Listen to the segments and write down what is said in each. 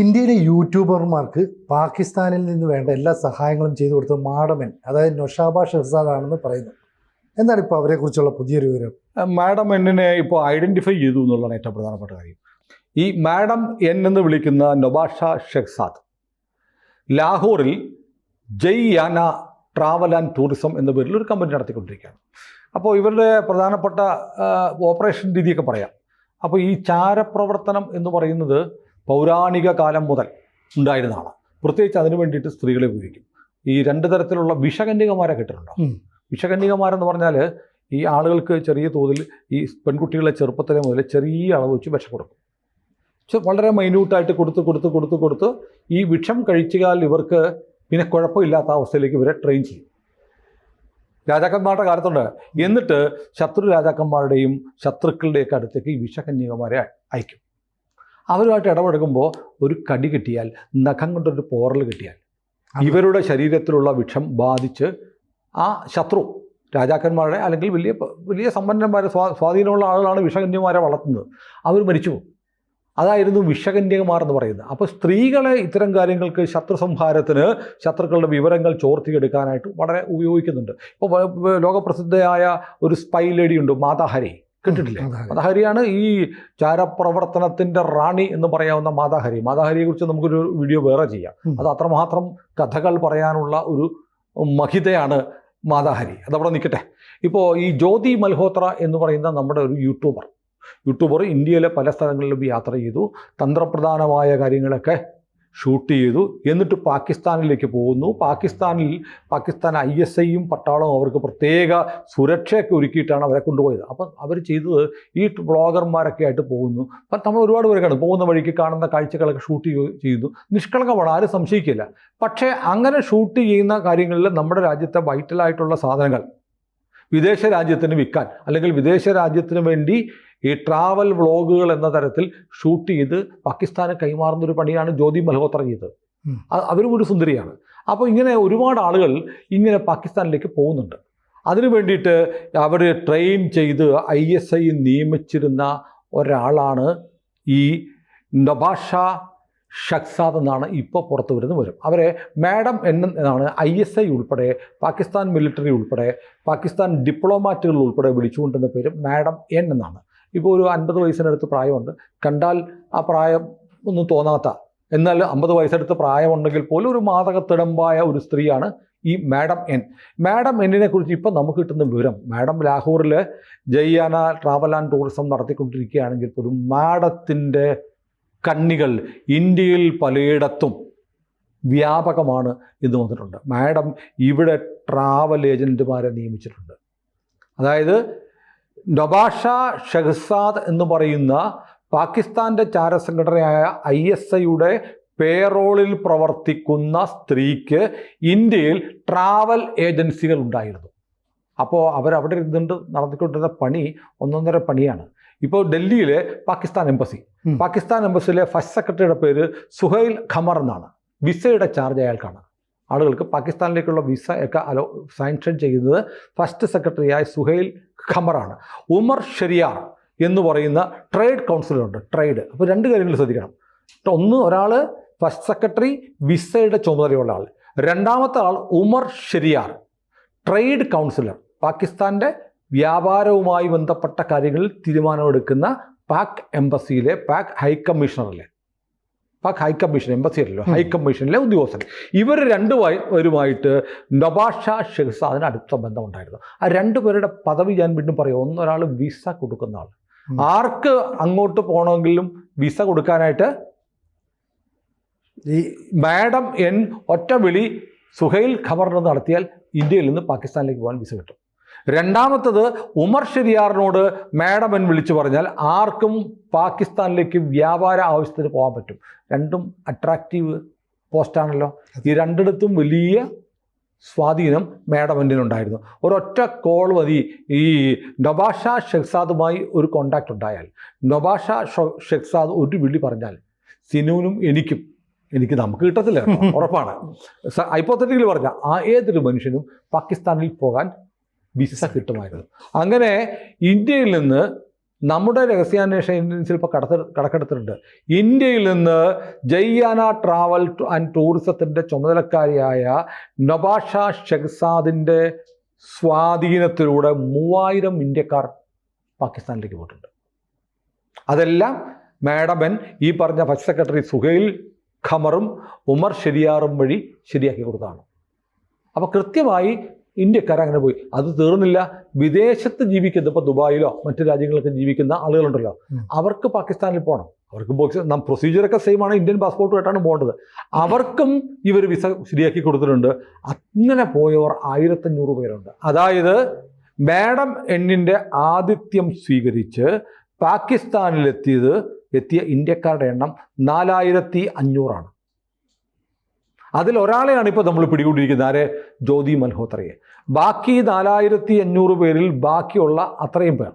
ഇന്ത്യയിലെ യൂട്യൂബർമാർക്ക് പാകിസ്ഥാനിൽ നിന്ന് വേണ്ട എല്ലാ സഹായങ്ങളും ചെയ്തു കൊടുത്ത മാഡമൻ അതായത് നൊഷാബ ഷെഹ്സാദ് ആണെന്ന് പറയുന്നു. എന്താണ് ഇപ്പോൾ അവരെക്കുറിച്ചുള്ള പുതിയൊരു വിവരം? മാഡം എന്നിനെ ഇപ്പോൾ ഐഡന്റിഫൈ ചെയ്തു എന്നുള്ളതാണ് ഏറ്റവും പ്രധാനപ്പെട്ട കാര്യം. ഈ മാഡം എൻ എന്ന് വിളിക്കുന്ന Nobasha Shehzad ലാഹോറിൽ Jay Yana travel and tourism എന്ന പേരിൽ ഒരു കമ്പനി നടത്തിക്കൊണ്ടിരിക്കുകയാണ്. അപ്പോൾ ഇവരുടെ പ്രധാനപ്പെട്ട ഓപ്പറേഷൻ രീതിയൊക്കെ പറയാം. അപ്പോൾ ഈ ചാരപ്രവർത്തനം എന്ന് പറയുന്നത് പൗരാണിക കാലം മുതൽ ഉണ്ടായിരുന്നതാണ് പ്രത്യേകിച്ച് അതിനു വേണ്ടിയിട്ട് സ്ത്രീകളെ ഉപയോഗിക്കും. ഈ രണ്ട് തരത്തിലുള്ള വിഷകന്യകമാരെ കിട്ടുന്നുണ്ടോ. വിഷകന്യകമാരെന്ന് പറഞ്ഞാൽ ഈ ആളുകൾക്ക് ചെറിയ തോതിൽ ഈ പെൺകുട്ടികളെ ചെറുപ്പത്തിലെ മുതൽ ചെറിയ അളവ് വെച്ച് വിഷം കൊടുക്കും. വളരെ മൈന്യൂട്ടായിട്ട് കൊടുത്ത് കൊടുത്ത് കൊടുത്ത് കൊടുത്ത് ഈ വിഷം കഴിച്ചാൽ ഇവർക്ക് പിന്നെ കുഴപ്പമില്ലാത്ത അവസ്ഥയിലേക്ക് ഇവരെ ട്രെയിൻ ചെയ്യും. രാജാക്കന്മാരുടെ കാലത്തുണ്ട്. എന്നിട്ട് ശത്രു രാജാക്കന്മാരുടെയും ശത്രുക്കളുടെയൊക്കെ അടുത്തേക്ക് ഈ വിഷകന്യകമാരെ അയക്കും. അവരുമായിട്ട് ഇടപഴകുമ്പോൾ ഒരു കടി കിട്ടിയാൽ നഖം കൊണ്ടൊരു പോറൽ കിട്ടിയാൽ ഇവരുടെ ശരീരത്തിലുള്ള വിഷം ബാധിച്ച് ആ ശത്രു രാജാക്കന്മാരുടെ അല്ലെങ്കിൽ വലിയ വലിയ സമ്പന്നന്മാരെ സ്വാ സ്വാധീനമുള്ള ആളുകളാണ് വിഷകന്യമാരെ വളർത്തുന്നത്. അവർ മരിച്ചു പോകും അതായിരുന്നു വിഷകന്യകമാർ എന്ന് പറയുന്നത്. അപ്പോൾ സ്ത്രീകളെ ഇത്തരം കാര്യങ്ങൾക്ക് ശത്രു സംഹാരത്തിന് ശത്രുക്കളുടെ വിവരങ്ങൾ ചോർത്തിയെടുക്കാനായിട്ട് വളരെ ഉപയോഗിക്കുന്നുണ്ട്. ഇപ്പോൾ ലോകപ്രസിദ്ധയായ ഒരു സ്പൈ ലേഡി ഉണ്ട് മാതാഹരി. കേട്ടിട്ടില്ലേ. മാതാഹരിയാണ് ഈ ചാരപ്രവർത്തനത്തിന്റെ റാണി എന്ന് പറയാവുന്ന മാതാഹരി. മാതാഹരിയെ കുറിച്ച് നമുക്കൊരു വീഡിയോ വേറെ ചെയ്യാം. അത് അത്രമാത്രം കഥകൾ പറയാനുള്ള ഒരു മഹിതയാണ് മാതാഹരി. അതവിടെ നിൽക്കട്ടെ. ഇപ്പോൾ ഈ ജ്യോതി മൽഹോത്ര എന്ന് പറയുന്ന നമ്മുടെ ഒരു യൂട്യൂബർ. യൂട്യൂബർ ഇന്ത്യയിലെ പല സ്ഥലങ്ങളിലും യാത്ര ചെയ്തു. തന്ത്രപ്രധാനമായ കാര്യങ്ങളൊക്കെ ഷൂട്ട് ചെയ്തു. എന്നിട്ട് പാകിസ്ഥാനിലേക്ക് പോകുന്നു. പാകിസ്ഥാനിൽ പാകിസ്ഥാൻ ഐ എസ് ഐയും പട്ടാളവും അവർക്ക് പ്രത്യേക സുരക്ഷയൊക്കെ ഒരുക്കിയിട്ടാണ് അവരെ കൊണ്ടുപോയത്. അപ്പം അവർ ചെയ്തത് ഈ ബ്ലോഗർമാരൊക്കെ ആയിട്ട് പോകുന്നു. അപ്പം നമ്മൾ ഒരുപാട് പേര് കാണും പോകുന്ന വഴിക്ക് കാണുന്ന കാഴ്ചകളൊക്കെ ഷൂട്ട് ചെയ്യുന്നു നിഷ്കളങ്കമാണ്. ആരും സംശയിക്കില്ല. പക്ഷേ അങ്ങനെ ഷൂട്ട് ചെയ്യുന്ന കാര്യങ്ങളിൽ നമ്മുടെ രാജ്യത്തെ വൈറ്റലായിട്ടുള്ള സാധനങ്ങൾ വിദേശ രാജ്യത്തിന് വിൽക്കാൻ അല്ലെങ്കിൽ വിദേശ രാജ്യത്തിന് വേണ്ടി ഈ ട്രാവൽ വ്ളോഗുകൾ എന്ന തരത്തിൽ ഷൂട്ട് ചെയ്ത് പാകിസ്ഥാന് കൈമാറുന്ന ഒരു പണിയാണ് ജ്യോതി മൽഹോത്ര ചെയ്തത്. അവരും ഒരു സുന്ദരിയാണ്. അപ്പോൾ ഇങ്ങനെ ഒരുപാട് ആളുകൾ ഇങ്ങനെ പാകിസ്ഥാനിലേക്ക് പോകുന്നുണ്ട്. അതിനു വേണ്ടിയിട്ട് അവർ ട്രെയിൻ ചെയ്ത് ഐ എസ് ഐ നിയമിച്ചിരുന്ന ഒരാളാണ് ഈ നബാഷ ഷക്സാദ് എന്നാണ് ഇപ്പോൾ പുറത്തു വരുന്ന വരും. അവരെ മാഡം എന്നാണ് ഐ എസ് ഐ ഉൾപ്പെടെ പാകിസ്ഥാൻ മിലിറ്ററി ഉൾപ്പെടെ പാകിസ്ഥാൻ ഡിപ്ലോമാറ്റുകൾ ഉൾപ്പെടെ വിളിച്ചുകൊണ്ടിരുന്ന പേര് മാഡം എൻ എന്നാണ്. ഇപ്പോൾ ഒരു അൻപത് വയസ്സിനടുത്ത് പ്രായമുണ്ട്. കണ്ടാൽ ആ പ്രായം ഒന്നും തോന്നാത്ത എന്നാൽ അമ്പത് വയസ്സെടുത്ത് പ്രായമുണ്ടെങ്കിൽ പോലും ഒരു മാതകത്തിടമ്പായ ഒരു സ്ത്രീയാണ് ഈ മാഡം എൻ. മാഡം എന്നിനെ കുറിച്ച് ഇപ്പം നമുക്ക് കിട്ടുന്ന വിവരം മാഡം ലാഹോറിൽ ജയ്യാന ട്രാവൽ ആൻഡ് ടൂറിസം നടത്തിക്കൊണ്ടിരിക്കുകയാണെങ്കിൽ പോലും മാഡത്തിന്റെ കണ്ണികൾ ഇന്ത്യയിൽ പലയിടത്തും വ്യാപകമാണ് എന്ന് വന്നിട്ടുണ്ട്. മാഡം ഇവിടെ ട്രാവൽ ഏജന്റുമാരെ നിയമിച്ചിട്ടുണ്ട്. അതായത് നബാഷ ഷെഹ്സാദ് എന്ന് പറയുന്ന പാകിസ്ഥാന്റെ ചാരസംഘടനയായ ഐ എസ് ഐയുടെ പേറോളിൽ പ്രവർത്തിക്കുന്ന സ്ത്രീക്ക് ഇന്ത്യയിൽ ട്രാവൽ ഏജൻസികൾ ഉണ്ടായിരുന്നു. അപ്പോൾ അവരവിടെ ഇരുന്നുകൊണ്ട് നടത്തിക്കൊണ്ടിരുന്ന പണി ഒന്നൊന്നര പണിയാണ്. ഇപ്പോൾ ഡൽഹിയിലെ പാകിസ്ഥാൻ എംബസി. പാകിസ്ഥാൻ എംബസിയിലെ ഫസ്റ്റ് സെക്രട്ടറിയുടെ പേര് സുഹൈൽ ഖമർ എന്നാണ്. വിസയുടെ ചാർജ് അയാൾക്കാണ്. ആളുകൾക്ക് പാകിസ്ഥാനിലേക്കുള്ള വിസ ഒക്കെ അലോ സാങ്ഷൻ ചെയ്യുന്നത് ഫസ്റ്റ് സെക്രട്ടറിയായ സുഹൈൽ ഖമറാണ്. ഉമർ ഷെരിയാർ എന്ന് പറയുന്ന ട്രേഡ് കൗൺസിലുണ്ട് ട്രേഡ്. അപ്പോൾ രണ്ട് കാര്യങ്ങൾ ശ്രദ്ധിക്കണം. ഒന്ന് ഒരാൾ ഫസ്റ്റ് സെക്രട്ടറി വിസയുടെ ചുമതലയുള്ള ആൾ രണ്ടാമത്തെ ആൾ ഉമർ ഷെരിയാർ ട്രേഡ് കൗൺസിലർ. പാകിസ്ഥാന്റെ വ്യാപാരവുമായി ബന്ധപ്പെട്ട കാര്യങ്ങളിൽ തീരുമാനമെടുക്കുന്ന പാക് എംബസിയിലെ പാക് ഹൈക്കമ്മീഷണറല്ലേ പാക് ഹൈക്കമ്മീഷൻ എംബസി അല്ലല്ലോ ഉം. ഹൈക്കമ്മീഷനിലെ ഉദ്യോഗസ്ഥൻ. ഇവർ രണ്ടു രണ്ടുപേരുമായിട്ട് നബാഷ ഷെഹ്സാദിന് അടുത്ത ബന്ധമുണ്ടായിരുന്നു ആ രണ്ടുപേരുടെ പദവി ഞാൻ വീണ്ടും പറയും. ഒന്നൊരാൾ വിസ കൊടുക്കുന്ന ആൾ ആർക്ക് അങ്ങോട്ട് പോകണമെങ്കിലും വിസ കൊടുക്കാനായിട്ട് ഈ മാഡം എൻ ഒറ്റ വിളി സുഹൈൽ ഖബറിന് നടത്തിയാൽ ഇന്ത്യയിൽ നിന്ന് പാകിസ്ഥാനിലേക്ക് പോകാൻ വിസ കിട്ടും. രണ്ടാമത്തത് ഉമർ ഷെരിയാറിനോട് മാഡം എന്ന് വിളിച്ചു പറഞ്ഞാൽ ആർക്കും പാകിസ്ഥാനിലേക്ക് വ്യാപാര ആവശ്യത്തിന് പോകാൻ പറ്റും. രണ്ടും അട്രാക്റ്റീവ് പോസ്റ്റാണല്ലോ ഈ രണ്ടിടത്തും വലിയ സ്വാധീനം മാഡം എന്നിനുണ്ടായിരുന്നു ഒരൊറ്റ കോൾ മതി. ഈ നൊബാഷ ഷെഖ്സാദുമായി ഒരു കോണ്ടാക്ട് ഉണ്ടായാൽ. നൊബാഷ ഷെഖ്സാദ് ഒരു വിളി പറഞ്ഞാൽ സിനുവിനും എനിക്കും എനിക്ക് നമുക്ക് കിട്ടത്തില്ല കേട്ടോ, ഉറപ്പാണ്. ഹൈപ്പോത്തറ്റിക്കലി പറഞ്ഞ ആ ഏതൊരു മനുഷ്യനും പാകിസ്ഥാനിൽ പോകാൻ വിസ കിട്ടുമായിരുന്നു. അങ്ങനെ ഇന്ത്യയിൽ നിന്ന് നമ്മുടെ രഹസ്യാന്വേഷണ ഏജൻസിയിൽ ഇപ്പോൾ കടത്ത് കടക്കെടുത്തിട്ടുണ്ട് ഇന്ത്യയിൽ നിന്ന് ജയ്യാന ട്രാവൽ ആൻഡ് ടൂറിസത്തിന്റെ ചുമതലക്കാരിയായ നബാഷ ഷെഹ്സാദിന്റെ സ്വാധീനത്തിലൂടെ മൂവായിരം ഇന്ത്യക്കാർ പാകിസ്ഥാനിലേക്ക് പോയിട്ടുണ്ട്. അതെല്ലാം മാഡമൻ ഈ പറഞ്ഞ ഫസ്റ്റ് സെക്രട്ടറി സുഹൈൽ ഖമറും ഉമർ ഷെരിയാറും വഴി ശരിയാക്കി കൊടുത്തതാണ്. അപ്പോൾ കൃത്യമായി ഇന്ത്യക്കാർ അങ്ങനെ പോയി. അത് തീർന്നില്ല. വിദേശത്ത് ജീവിക്കുന്ന ഇപ്പോൾ ദുബായിലോ മറ്റു രാജ്യങ്ങളിലൊക്കെ ജീവിക്കുന്ന ആളുകളുണ്ടല്ലോ. അവർക്ക് പാകിസ്ഥാനിൽ പോകണം അവർക്ക് ബോക്സ് നം പ്രൊസീജിയറൊക്കെ സെയിം ആണ്. ഇന്ത്യൻ പാസ്പോർട്ടുമായിട്ടാണ് പോകേണ്ടത്. അവർക്കും ഇവർ വിസ ശരിയാക്കി കൊടുത്തിട്ടുണ്ട്. അങ്ങനെ പോയവർ ആയിരത്തഞ്ഞൂറ് പേരുണ്ട്. അതായത് മാഡം എണ്ണിന്റെ ആതിഥ്യം സ്വീകരിച്ച് പാകിസ്ഥാനിലെത്തിയത് എത്തിയ ഇന്ത്യക്കാരുടെ എണ്ണം നാലായിരത്തി അഞ്ഞൂറാണ്. അതിൽ ഒരാളെയാണ് ഇപ്പോൾ നമ്മൾ പിടികൂടിയിരിക്കുന്നത്. ആരെ? ജ്യോതി മൽഹോത്രയെ. ബാക്കി നാലായിരത്തി അഞ്ഞൂറ് പേരിൽ ബാക്കിയുള്ള അത്രയും പേർ.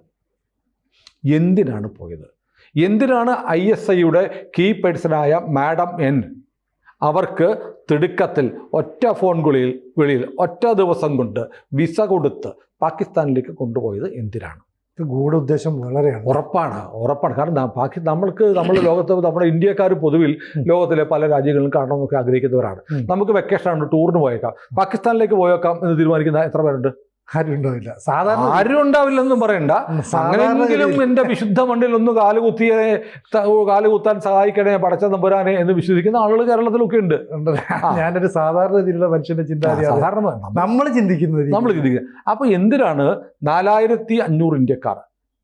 എന്തിനാണ് പോയത്? എന്തിനാണ് ഐ എസ് ഐയുടെ കീ പേഴ്സണായ മാഡം എൻ? അവർക്ക് തിടുക്കത്തിൽ ഒറ്റ ഫോൺ വിളിയിൽ വിളിയിൽ ഒറ്റ ദിവസം കൊണ്ട് വിസ കൊടുത്ത് പാകിസ്ഥാനിലേക്ക് കൊണ്ടുപോയത് എന്തിനാണ്? ഗൂഢോദ്ദേശം വളരെ ഉറപ്പാണ് ഉറപ്പാണ്. കാരണം ബാക്കി നമ്മൾക്ക് നമ്മൾ ലോകത്ത് നമ്മുടെ ഇന്ത്യക്കാർ പൊതുവിൽ ലോകത്തിലെ പല രാജ്യങ്ങളിലും കാണണമെന്നൊക്കെ ആഗ്രഹിക്കുന്നവരാണ്. നമുക്ക് നമുക്ക് വെക്കേഷനാണ് ടൂറിന് പോയേക്കാം. പാകിസ്ഥാനിലേക്ക് പോയേക്കാം എന്ന് തീരുമാനിക്കുന്ന എത്ര പേരുണ്ട്? ആരും ഉണ്ടാവില്ല. സാധാരണ ആരും ഉണ്ടാവില്ലെന്നും പറയണ്ട. അങ്ങനെയെങ്കിലും എന്റെ വിശുദ്ധ മണ്ണിൽ ഒന്ന് കാലുകുത്തിയെ കാലുകുത്താൻ സഹായിക്കണേ പടച്ച നമ്പുരാനെ എന്ന് വിശ്വസിക്കുന്ന ആളുകൾ കേരളത്തിലൊക്കെ ഉണ്ട്. ഞാനൊരു സാധാരണ രീതിയിലുള്ള മനുഷ്യന്റെ ചിന്താഗതി സാധാരണ നമ്മൾ ചിന്തിക്കുന്നത് നമ്മൾ ചിന്തിക്കുക. അപ്പൊ എന്തിനാണ് നാലായിരത്തി അഞ്ഞൂറ് ഇന്ത്യക്കാർ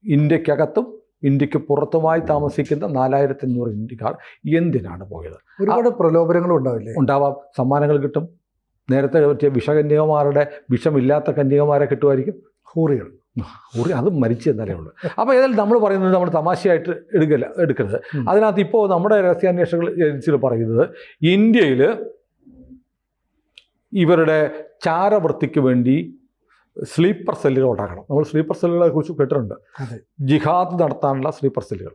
ഇന്ത്യക്കകത്തും ഇന്ത്യയ്ക്ക് പുറത്തുമായി താമസിക്കുന്ന നാലായിരത്തി അഞ്ഞൂറ് ഇന്ത്യക്കാർ എന്തിനാണ് പോയത്? ഒരുപാട് പ്രലോഭനങ്ങളും ഉണ്ടാവില്ലേ? ഉണ്ടാവാം. സമ്മാനങ്ങൾ കിട്ടും. നേരത്തെ പറ്റിയ വിഷകന്യകമാരുടെ വിഷമില്ലാത്ത കന്യകമാരെ കിട്ടുമായിരിക്കും. ഹൂറികൾ. ഹൂറി അത് മരിച്ചു എന്നാലേ ഉള്ളൂ. അപ്പോൾ ഏതായാലും നമ്മൾ പറയുന്നത് നമ്മൾ തമാശയായിട്ട് എടുക്കല്ല എടുക്കരുത്. അതിനകത്ത് ഇപ്പോൾ നമ്മുടെ രഹസ്യാന്വേഷണ ഏജൻസികൾ പറയുന്നത് ഇന്ത്യയിൽ ഇവരുടെ ചാരവൃത്തിക്ക് വേണ്ടി സ്ലീപ്പർ സെല്ലുകൾ ഉണ്ടാക്കണം. നമ്മൾ സ്ലീപ്പർ സെല്ലുകളെ കുറിച്ച് കേട്ടിട്ടുണ്ട്. ജിഹാദ് നടത്താനുള്ള സ്ലീപ്പർ സെല്ലുകൾ.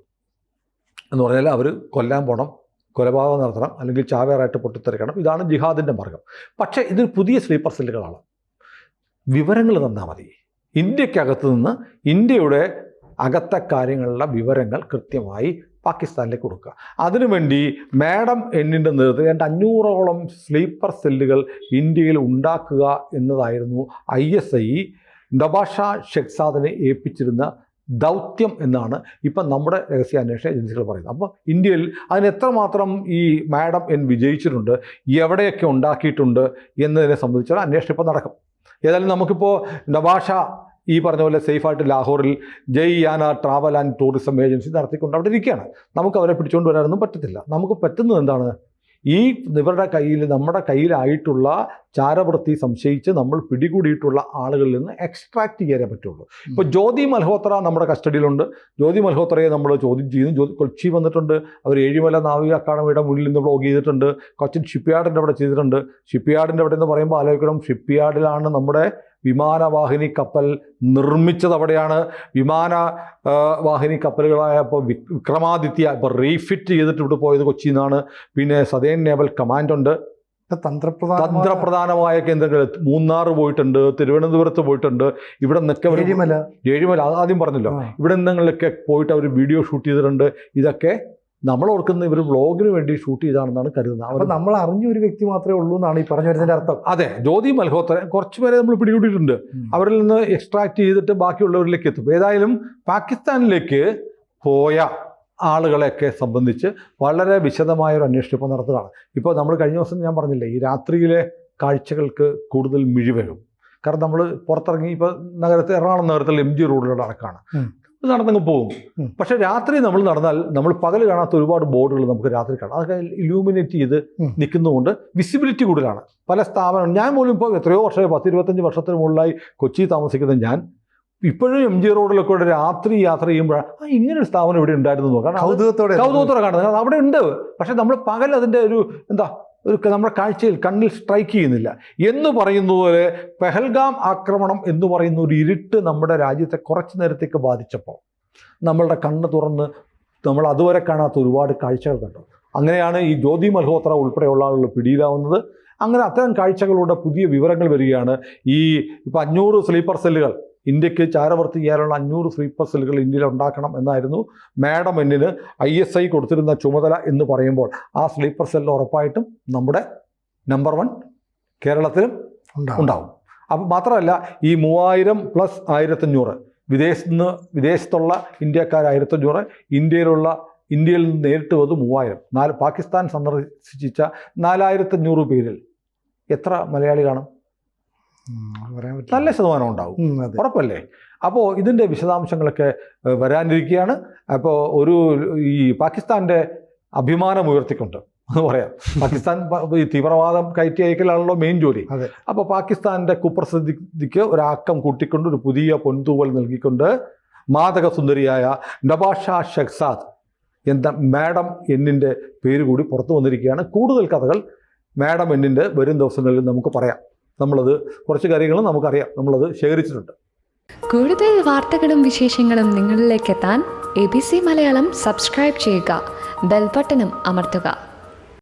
എന്ന് പറഞ്ഞാൽ അവർ കൊല്ലാൻ പോകണം കൊലപാതകം നടത്തണം അല്ലെങ്കിൽ ചാവേറായിട്ട് പൊട്ടിത്തെറിക്കണം. ഇതാണ് ജിഹാദിന്റെ മാർഗം. പക്ഷേ ഇത് പുതിയ സ്ലീപ്പർ സെല്ലുകളാണ്. വിവരങ്ങൾ തന്നാൽ മതി. ഇന്ത്യക്കകത്ത് നിന്ന് ഇന്ത്യയുടെ അകത്തെ കാര്യങ്ങളുടെ വിവരങ്ങൾ കൃത്യമായി പാകിസ്ഥാനിലേക്ക് കൊടുക്കുക. അതിനുവേണ്ടി മാഡം എന്നിന്റെ നേതൃത്വത്തിൽ രണ്ട് അഞ്ഞൂറോളം സ്ലീപ്പർ സെല്ലുകൾ ഇന്ത്യയിൽ ഉണ്ടാക്കുക എന്നതായിരുന്നു ഐ എസ് ഐ. നബാഷ ഷെഖ്സാദിനെ ഏൽപ്പിച്ചിരുന്ന ദൗത്യം എന്നാണ് ഇപ്പം നമ്മുടെ രഹസ്യാന്വേഷണ ഏജൻസികൾ പറയുന്നത്. അപ്പോൾ ഇന്ത്യയിൽ അതിന് എത്രമാത്രം ഈ മാഡം എൻ വിജയിച്ചിട്ടുണ്ട് എവിടെയൊക്കെ ഉണ്ടാക്കിയിട്ടുണ്ട് എന്നതിനെ സംബന്ധിച്ചുള്ള അന്വേഷണം ഇപ്പോൾ നടക്കും. ഏതായാലും നമുക്കിപ്പോൾ നവാഷ ഈ പറഞ്ഞ പോലെ സേഫായിട്ട് ലാഹോറിൽ Jay Yana travel and tourism agency നടത്തിക്കൊണ്ട് അവിടെ ഇരിക്കുകയാണ്. നമുക്ക് അവരെ പിടിച്ചുകൊണ്ട് വരാനൊന്നും പറ്റത്തില്ല. നമുക്ക് പറ്റുന്നത് എന്താണ്? ഈ ഇവരുടെ കയ്യിൽ നമ്മുടെ കയ്യിലായിട്ടുള്ള ചാരവൃത്തി സംശയിച്ച് നമ്മൾ പിടികൂടിയിട്ടുള്ള ആളുകളിൽ നിന്ന് എക്സ്ട്രാക്ട് ചെയ്യാനേ പറ്റുള്ളൂ. ഇപ്പോൾ ജ്യോതി മൽഹോത്ര നമ്മുടെ കസ്റ്റഡിയിലുണ്ട്. ജ്യോതി മൽഹോത്രയെ നമ്മൾ ചോദ്യം ചെയ്യുന്നു. ജ്യോതി കൊച്ചി വന്നിട്ടുണ്ട്. അവർ ഏഴിമല നാവിക അക്കാഡമിയുടെ മുന്നിൽ നിന്ന് ബ്ലോഗ് ചെയ്തിട്ടുണ്ട്. കൊച്ചിൻ ഷിപ്പ്യാർഡിന്റെ അവിടെ ചെയ്തിട്ടുണ്ട്. ഷിപ്പ് ഷിപ്പ്യാർഡിന്റെ അവിടെ എന്ന് പറയുമ്പോൾ ആലോചിക്കണം. ഷിപ്പ്യാർഡിലാണ് നമ്മുടെ വിമാനവാഹിനി കപ്പൽ നിർമ്മിച്ചത് അവിടെയാണ്. വിമാന വാഹിനി കപ്പലുകളായ ഇപ്പോൾ വിക്രമാദിത്യ ഇപ്പോൾ റീഫിറ്റ് ചെയ്തിട്ട് ഇവിടെ പോയത് കൊച്ചിയിൽ നിന്നാണ്. പിന്നെ സദേൻ നേവൽ കമാൻഡ് ഉണ്ട്. തന്ത്രപ്രധാന തന്ത്രപ്രധാനമായ കേന്ദ്രങ്ങൾ. മൂന്നാർ പോയിട്ടുണ്ട് തിരുവനന്തപുരത്ത് പോയിട്ടുണ്ട്. ഇവിടെ നിന്നൊക്കെ ഏഴിമല. ഏഴിമല ആദ്യം പറഞ്ഞല്ലോ. ഇവിടെ നിന്നങ്ങളിലൊക്കെ പോയിട്ട് അവർ വീഡിയോ ഷൂട്ട് ചെയ്തിട്ടുണ്ട്. ഇതൊക്കെ നമ്മൾ ഓർക്കുന്ന ഇവർ വ്ളോഗിന് വേണ്ടി ഷൂട്ട് ചെയ്താണെന്നാണ് കരുതുന്നത്. അപ്പോൾ അവർ നമ്മൾ അറിഞ്ഞ ഒരു വ്യക്തി മാത്രമേ ഉള്ളൂ എന്നാണ് ഈ പറഞ്ഞു വരുന്നതിന്റെ അർത്ഥം. അതെ ജ്യോതി മൽഹോത്ര കുറച്ച് പേരെ നമ്മൾ പിടികൂടിയിട്ടുണ്ട്. അവരിൽ നിന്ന് എക്സ്ട്രാക്ട് ചെയ്തിട്ട് ബാക്കിയുള്ളവരിലേക്ക് എത്തും. ഏതായാലും പാകിസ്ഥാനിലേക്ക് പോയ ആളുകളെയൊക്കെ സംബന്ധിച്ച് വളരെ വിശദമായ ഒരു അന്വേഷണം ഇപ്പോൾ നടത്തുകയാണ്. ഇപ്പോൾ നമ്മൾ കഴിഞ്ഞ ദിവസം ഞാൻ പറഞ്ഞില്ലേ ഈ രാത്രിയിലെ കാഴ്ചകൾക്ക് കൂടുതൽ മിഴിവരും കാരണം നമ്മൾ പുറത്തിറങ്ങി ഇപ്പോൾ നഗരത്തെ എറണാകുളം നഗരത്തിൽ എം ജി റോഡിലൂടെ. ഇത് നടന്നങ്ങ് പോകും. പക്ഷെ രാത്രി നമ്മൾ നടന്നാൽ നമ്മൾ പകൽ കാണാത്ത ഒരുപാട് ബോർഡുകൾ നമുക്ക് രാത്രി കാണാം. അതൊക്കെ ഇലൂമിനേറ്റ് ചെയ്ത് നിൽക്കുന്നതുകൊണ്ട് വിസിബിലിറ്റി കൂടുതലാണ്. പല സ്ഥാപനം ഞാൻ പോലും ഇപ്പോൾ എത്രയോ വർഷമായി പത്ത് ഇരുപത്തഞ്ച് വർഷത്തിന് മുകളിലായി കൊച്ചി താമസിക്കുന്ന ഞാൻ ഇപ്പോഴും എം ജി റോഡിലൊക്കെ കൂടെ രാത്രി യാത്ര ചെയ്യുമ്പോഴാണ് ആ ഇങ്ങനെ ഒരു സ്ഥാപനം ഇവിടെ ഉണ്ടായിരുന്നു കാരണം കൗതുകത്തോടെ കൗതുകത്തോടെ കാണുന്നത്. കാരണം അവിടെ ഉണ്ട്. പക്ഷെ നമ്മൾ പകൽ അതിന്റെ ഒരു എന്താ ഒരു നമ്മുടെ കാഴ്ചയിൽ കണ്ണിൽ സ്ട്രൈക്ക് ചെയ്യുന്നില്ല. എന്ന് പറയുന്ന പോലെ പെഹൽഗാം ആക്രമണം എന്ന് പറയുന്ന ഒരു ഇരുട്ട് നമ്മുടെ രാജ്യത്തെ കുറച്ച് നേരത്തേക്ക് ബാധിച്ചപ്പോൾ നമ്മളുടെ കണ്ണ് തുറന്ന് നമ്മൾ അതുവരെ കാണാത്ത ഒരുപാട് കാഴ്ചകൾ കണ്ടു. അങ്ങനെയാണ് ഈ ജ്യോതി മൽഹോത്ര ഉൾപ്പെടെയുള്ള ആളുകൾ പിടിയിലാവുന്നത്. അങ്ങനെ അത്തരം കാഴ്ചകളുടെ പുതിയ വിവരങ്ങൾ വരികയാണ് ഈ ഇപ്പം അഞ്ഞൂറ് സ്ലീപ്പർ സെല്ലുകൾ. ഇന്ത്യയ്ക്ക് ചാരവർത്തി ചെയ്യാനുള്ള അഞ്ഞൂറ് സ്ലീപ്പർ സെല്ലുകൾ ഇന്ത്യയിൽ ഉണ്ടാക്കണം എന്നായിരുന്നു മാഡം എന്നിന് ഐ എസ് ഐ കൊടുത്തിരുന്ന ചുമതല എന്ന് പറയുമ്പോൾ. ആ സ്ലീപ്പർ സെല്ല് ഉറപ്പായിട്ടും നമ്മുടെ നമ്പർ വൺ കേരളത്തിലും ഉണ്ടാവും. ഉണ്ടാവും. അപ്പം മാത്രമല്ല ഈ മൂവായിരം പ്ലസ് ആയിരത്തഞ്ഞൂറ് വിദേശത്ത് നിന്ന് വിദേശത്തുള്ള ഇന്ത്യക്കാർ ആയിരത്തഞ്ഞൂറ് ഇന്ത്യയിലുള്ള ഇന്ത്യയിൽ നിന്ന് നേരിട്ട് വന്ന് മൂവായിരം. നാല് പാകിസ്ഥാൻ സന്ദർശിച്ച നാലായിരത്തഞ്ഞൂറ് പേരിൽ എത്ര മലയാളി കാണും നല്ല ശതമാനം ഉണ്ടാവും. ഉറപ്പല്ലേ? അപ്പോൾ ഇതിന്റെ വിശദാംശങ്ങളൊക്കെ വരാനിരിക്കുകയാണ്. അപ്പോൾ ഒരു ഈ പാകിസ്ഥാന്റെ അഭിമാനം ഉയർത്തിക്കൊണ്ട് എന്ന് പറയാം. പാകിസ്ഥാൻ ഈ തീവ്രവാദം കയറ്റി അയക്കലാണല്ലോ മെയിൻ ജോലി. അപ്പോൾ പാകിസ്ഥാന്റെ കുപ്രസിദ്ധിക്ക് ഒരാക്കം കൂട്ടിക്കൊണ്ട് ഒരു പുതിയ പൊൻതൂവൽ നൽകിക്കൊണ്ട് മാതക സുന്ദരിയായ നബാഷ ഷെഹ്സാദ് എന്ന മാഡം എന്നിന്റെ പേര് കൂടി പുറത്തു വന്നിരിക്കുകയാണ്. കൂടുതൽ കഥകൾ മാഡം എന്നിന്റെ വരും ദിവസങ്ങളിൽ നമുക്ക് പറയാം. നമ്മളത് കുറച്ച് കാര്യങ്ങൾ നമുക്കറിയാം. നമ്മളത് ശേഖരിച്ചിട്ടുണ്ട്. കൂടുതൽ വാർത്തകളും വിശേഷങ്ങളും നിങ്ങളിലേക്ക് എത്താൻ A B C Malayalam subscribe ചെയ്യുക. ബെൽബട്ടനും അമർത്തുക.